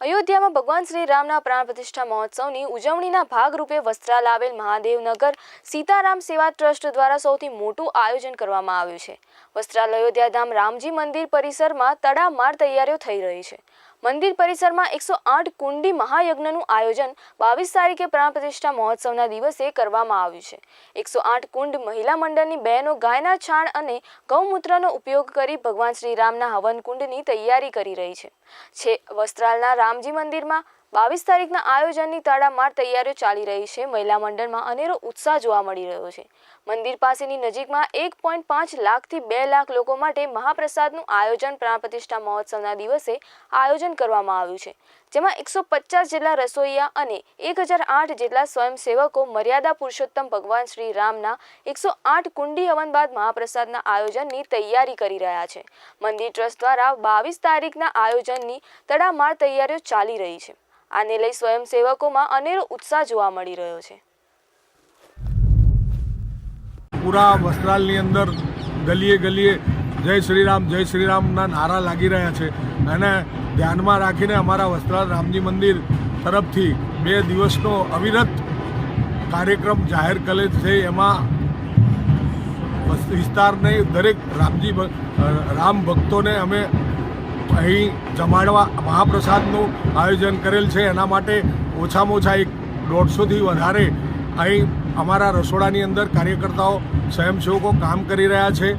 અયોધ્યામાં ભગવાન શ્રી રામના પ્રાણ પ્રતિષ્ઠા મહોત્સવની ઉજવણીના ભાગરૂપે વસ્ત્રાલ આવેલ મહાદેવનગર સીતારામ સેવા ટ્રસ્ટ દ્વારા સૌથી મોટું આયોજન કરવામાં આવ્યું છે. વસ્ત્રાલ અયોધ્યાધામ રામજી મંદિર પરિસરમાં તડામાર તૈયારીઓ થઈ રહી છે. મંદિર પરિસરમાં એકસો આઠ કુંડી મહાયજ્ઞનું આયોજન બાવીસ તારીખે પ્રાણ પ્રતિષ્ઠા મહોત્સવના દિવસે કરવામાં આવ્યું છે. એકસો આઠ કુંડ મહિલા મંડળની બહેનો ગાયના છાણ અને ગૌમૂત્રનો ઉપયોગ કરી ભગવાન શ્રી રામના હવન કુંડની તૈયારી કરી રહી છે. છે વસ્ત્રાલના રામજી મંદિરમાં બાવીસ તારીખના આયોજનની તડામાર તૈયારીઓ ચાલી રહી છે. મહિલા મંડળમાં અનેરો ઉત્સાહ જોવા મળી રહ્યો છે. મંદિર પાસેની નજીકમાં એક પોઈન્ટ પાંચ લાખથી બે લાખ લોકો માટે મહાપ્રસાદનું આયોજન પ્રાણ પ્રતિષ્ઠા મહોત્સવના દિવસે આયોજન કરવામાં આવ્યું છે. જેમાં એકસો પચાસ જેટલા રસોઈયા અને એક હજાર આઠ જેટલા સ્વયંસેવકો, મર્યાદા પુરુષોત્તમ ભગવાન શ્રી રામના એકસો આઠ કુંડી હવન બાદ મહાપ્રસાદના આયોજનની તૈયારી કરી રહ્યા છે. મંદિર ટ્રસ્ટ દ્વારા બાવીસ તારીખના આયોજનની તડામાર તૈયારીઓ ચાલી રહી છે. આને લઈ સ્વયંસેવકોમાં અનેરો ઉત્સાહ જોવા મળી રહ્યો છે. પૂરા વસ્ત્રાલની અંદર ગલીએ ગલીએ જય શ્રીરામ, જય શ્રીરામના નારા લાગી રહ્યા છે. અને ધ્યાનમાં રાખીને અમારા વસ્ત્રાલ રામજી મંદિર તરફથી બે દિવસનો અવિરત કાર્યક્રમ જાહેર કરેલ છે. એમાં વિસ્તારની દરેક રામજી રામ ભક્તોને અમે અહીં જમાડવા મહાપ્રસાદનું આયોજન કરેલ છે. એના માટે ઓછામાં ઓછા એક દોઢસોથી વધારે અહીં અમારા રસોડાની અંદર કાર્યકર્તાઓ, સ્વયંસેવકો કામ કરી રહ્યા છે.